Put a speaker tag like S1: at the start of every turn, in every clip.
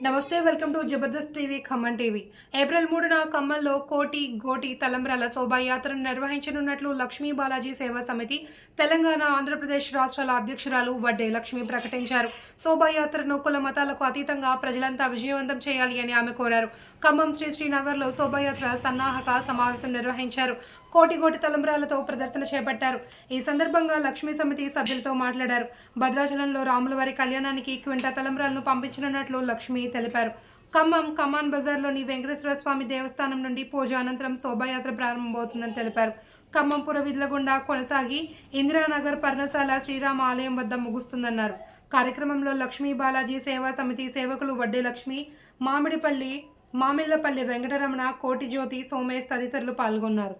S1: నమస్తే welcome to Jabardasth TV Khammam TV. April మూడున ఖమ్మంలో కోటి గోటి తలంబ్రాల శోభాయాత్రను నిర్వహించనున్నట్లు లక్ష్మీ బాలాజీ సేవా సమితి తెలంగాణ ఆంధ్రప్రదేశ్ రాష్ట్రాల అధ్యక్షురాలు వడ్డే లక్ష్మి ప్రకటించారు. శోభాయాత్రను కుల మతాలకు అతీతంగా ప్రజలంతా విజయవంతం చేయాలి అని ఆమె కోరారు. ఖమ్మం శ్రీ శ్రీనగర్లో శోభాయాత్ర సన్నాహక సమావేశం నిర్వహించారు. కోటి కోటి తలంబ్రాలతో ప్రదర్శన చేపట్టారు. ఈ సందర్భంగా లక్ష్మీ సమితి సభ్యులతో మాట్లాడారు. భద్రాచలంలో రాములవారి కళ్యాణానికి క్వింటా తలంబ్రాలను పంపించనున్నట్లు లక్ష్మి తెలిపారు. ఖమ్మం కమాన్ బజార్లోని వెంకటేశ్వర స్వామి దేవస్థానం నుండి పూజ అనంతరం శోభాయాత్ర ప్రారంభమవుతుందని తెలిపారు. ఖమ్మం పుర గుండా కొనసాగి ఇందిరానగర్ పర్ణశాల శ్రీరామ ఆలయం వద్ద ముగుస్తుందన్నారు. కార్యక్రమంలో లక్ష్మీ బాలాజీ సేవా సమితి సేవకులు వడ్డే లక్ష్మి మామిడిపల్లి మామిళ్ళపల్లి వెంకటరమణ కోటి జ్యోతి సోమేష్ తదితరులు పాల్గొన్నారు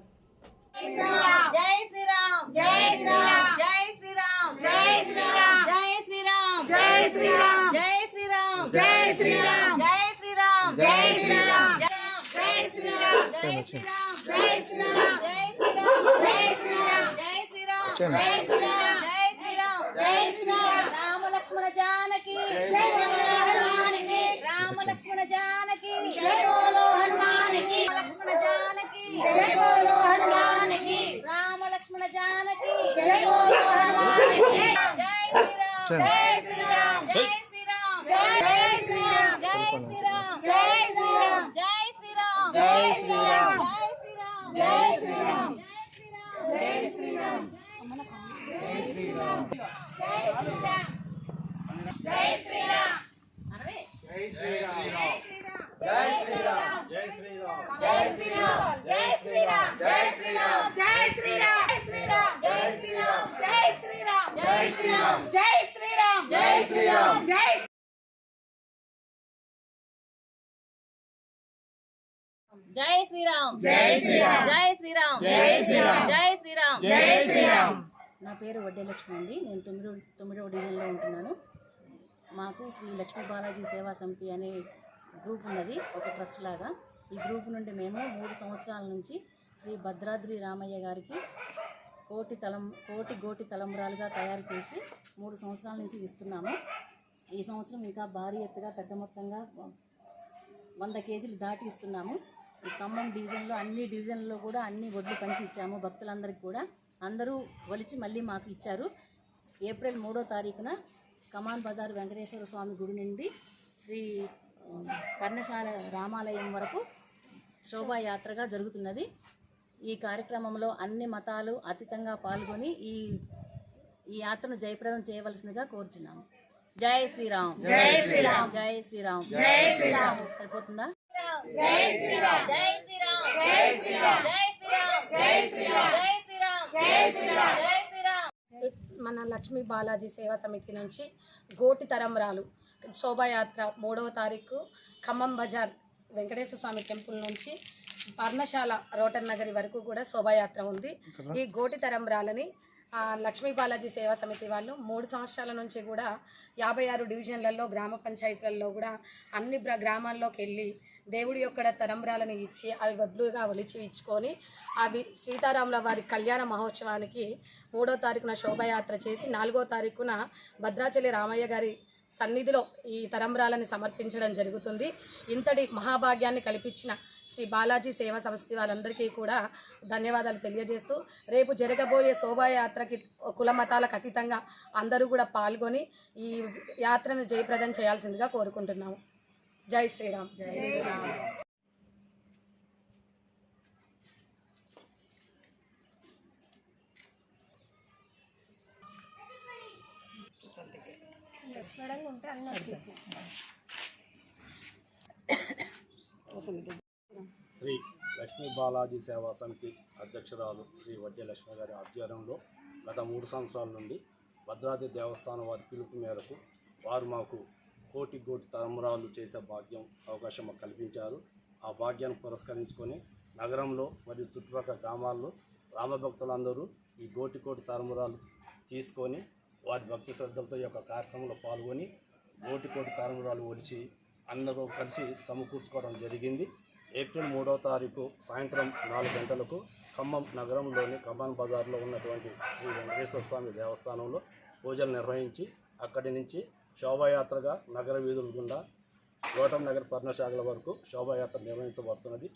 S2: జై శ్రీరామ్ జై శ్రీరామ్ జై శ్రీరామ్ జై శ్రీరామ్ జై శ్రీరామ్ జై శ్రీరామ్ జై శ్రీరామ్ జై శ్రీరామ్ జై శ్రీరామ్ జై శ్రీరామ్ జై శ్రీరామ్ జై శ్రీరామ్ జై శ్రీరామ్ జై శ్రీరామ్ జై శ్రీరామ్ జై శ్రీరామ్ జై శ్రీరామ్ జై శ్రీరామ్ జై శ్రీరామ్ రామ లక్ష్మణ జానకి జై హనుమానికి రామ లక్ష్మణ జానకి జై బోలో హనుమాన్కి లక్ష్మణ జానకి జై బోలో హనుమాన్కి రామ లక్ష్మణ జానకి జై బోలో హనుమాన్కి జై శ్రీరామ్ జై శ్రీరామ్ జై శ్రీరామ్ జై శ్రీరామ్ జై శ్రీరామ్ జై శ్రీరామ్ జై శ్రీరామ్ జై శ్రీరామ్ జై శ్రీరామ్ జై శ్రీరామ్ జై శ్రీరామ్ జై జై శ్రీరామ్. జై శ్రీరామ్. జై శ్రీరామ్. జై శ్రీరామ్. జై శ్రీరామ్. జై శ్రీరామ్.
S3: నా పేరు వడ్డే లక్ష్మి అండి. నేను తొమ్మిదో తొమ్మిదవ డివిజన్లో ఉంటున్నాను. మాకు శ్రీ లక్ష్మీ బాలాజీ సేవా సమితి అనే గ్రూప్ ఉన్నది ఒక ట్రస్ట్ లాగా. ఈ గ్రూప్ నుండి మేము మూడు సంవత్సరాల నుంచి శ్రీ భద్రాద్రి రామయ్య గారికి కోటి తలం కోటి గోటి తలంబరాలుగా తయారు చేసి మూడు సంవత్సరాల నుంచి ఇస్తున్నాము. ఈ సంవత్సరం ఇంకా భారీ ఎత్తుగా పెద్ద మొత్తంగా వంద కేజీలు దాటి ఇస్తున్నాము. ఈ ఖమ్మం డివిజన్లో అన్ని డివిజన్లలో కూడా అన్ని వడ్లు పంచి ఇచ్చాము భక్తులందరికీ కూడా. అందరూ ఒలిచి మళ్ళీ మాకు ఇచ్చారు. ఏప్రిల్ మూడో తారీఖున కమాన్ బజార్ వెంకటేశ్వర స్వామి గుడి నుండి శ్రీ పర్ణశాల రామాలయం వరకు శోభాయాత్రగా జరుగుతున్నది. ఈ కార్యక్రమంలో అన్ని మతాలు అతీతంగా పాల్గొని ఈ ఈ యాత్రను జయప్రదం చేయవలసిందిగా కోరుచున్నాము. జై శ్రీరామ్. జై శ్రీరామ్. జై శ్రీరామ్. జై శ్రీరామ్. సరిపోతుందా?
S2: జై శ్రీరామ్. జై శ్రీరామ్. జై శ్రీరామ్. జై శ్రీరామ్. జై శ్రీరామ్. జై శ్రీరామ్. జై శ్రీరామ్.
S4: మన లక్ష్మీ బాలాజీ సేవా సమితి నుంచి గోటి తరంరాలు శోభాయాత్ర మూడవ తారీఖు ఖమ్మం బజార్ వెంకటేశ్వర స్వామి టెంపుల్ నుంచి పర్ణశాల రోటర్ నగరి వరకు కూడా శోభాయాత్ర ఉంది. ఈ గోటి తరంరాలని లక్ష్మీ బాలాజీ సేవా సమితి వాళ్ళు మూడు సంవత్సరాల నుంచి కూడా యాభై ఆరు డివిజన్లలో గ్రామ పంచాయతీలలో కూడా అన్ని గ్రామాల్లోకి వెళ్ళి దేవుడి యొక్క తరంబరాలను ఇచ్చి అవి వడ్లుగా ఒలిచి ఇచ్చుకొని అవి సీతారాముల వారి కళ్యాణ మహోత్సవానికి మూడో తారీఖున శోభాయాత్ర చేసి నాలుగో తారీఖున భద్రాచలి రామయ్య గారి సన్నిధిలో ఈ తరంబరాలను సమర్పించడం జరుగుతుంది. ఇంతటి మహాభాగ్యాన్ని కల్పించిన శ్రీ బాలాజీ సేవా సంస్థ వాళ్ళందరికీ కూడా ధన్యవాదాలు తెలియజేస్తూ రేపు జరగబోయే శోభాయాత్రకి కుల మతాలకు అతీతంగా అందరూ కూడా పాల్గొని ఈ యాత్రను జయప్రదం చేయాల్సిందిగా కోరుకుంటున్నాము. జై శ్రీరామ్. జై శ్రీరామ్.
S5: శ్రీ లక్ష్మీ బాలాజీ సేవా సమితి అధ్యక్షురాలు శ్రీ వడ్డే లక్ష్మి గారి ఆధ్వర్యంలో గత మూడు సంవత్సరాల నుండి భద్రాద్రి దేవస్థానం వారి పిలుపు మేరకు వారు మాకు కోటి కోటి తరమురాలు చేసే భాగ్యం అవకాశం మాకు కల్పించారు. ఆ భాగ్యాన్ని పురస్కరించుకొని నగరంలో మరియు చుట్టుపక్కల గ్రామాల్లో రామభక్తులందరూ ఈ కోటి కోటి తరమురాలు తీసుకొని వారి భక్తి శ్రద్ధలతో ఈ యొక్క కార్యక్రమంలో పాల్గొని కోటి కోటి తరమురాలు ఒలిచి అందరూ కలిసి సమకూర్చుకోవడం జరిగింది. ఏప్రిల్ మూడవ తారీఖు సాయంత్రం నాలుగు గంటలకు ఖమ్మం నగరంలోని ఖమ్మం బజార్లో ఉన్నటువంటి శ్రీ వెంకటేశ్వర స్వామి దేవస్థానంలో పూజలు నిర్వహించి అక్కడి నుంచి శోభాయాత్రగా నగర వీధుల గుండా గౌతమ్ నగర్ పర్ణశాఖల వరకు శోభాయాత్ర నిర్వహించబడుతున్నది.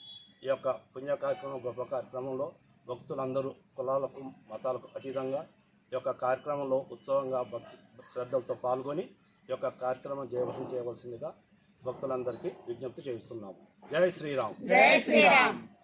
S5: ఈ యొక్క పుణ్య కార్యక్రమం గొప్ప కార్యక్రమంలో భక్తులందరూ కులాలకు మతాలకు అతీతంగా ఈ యొక్క కార్యక్రమంలో ఉత్సవంగా భక్తి శ్రద్ధలతో పాల్గొని ఈ యొక్క కార్యక్రమం చేయవలసి చేయవలసిందిగా భక్తులందరికీ విజ్ఞప్తి చేస్తున్నాము. జై శ్రీరామ్.
S2: జై శ్రీరామ్.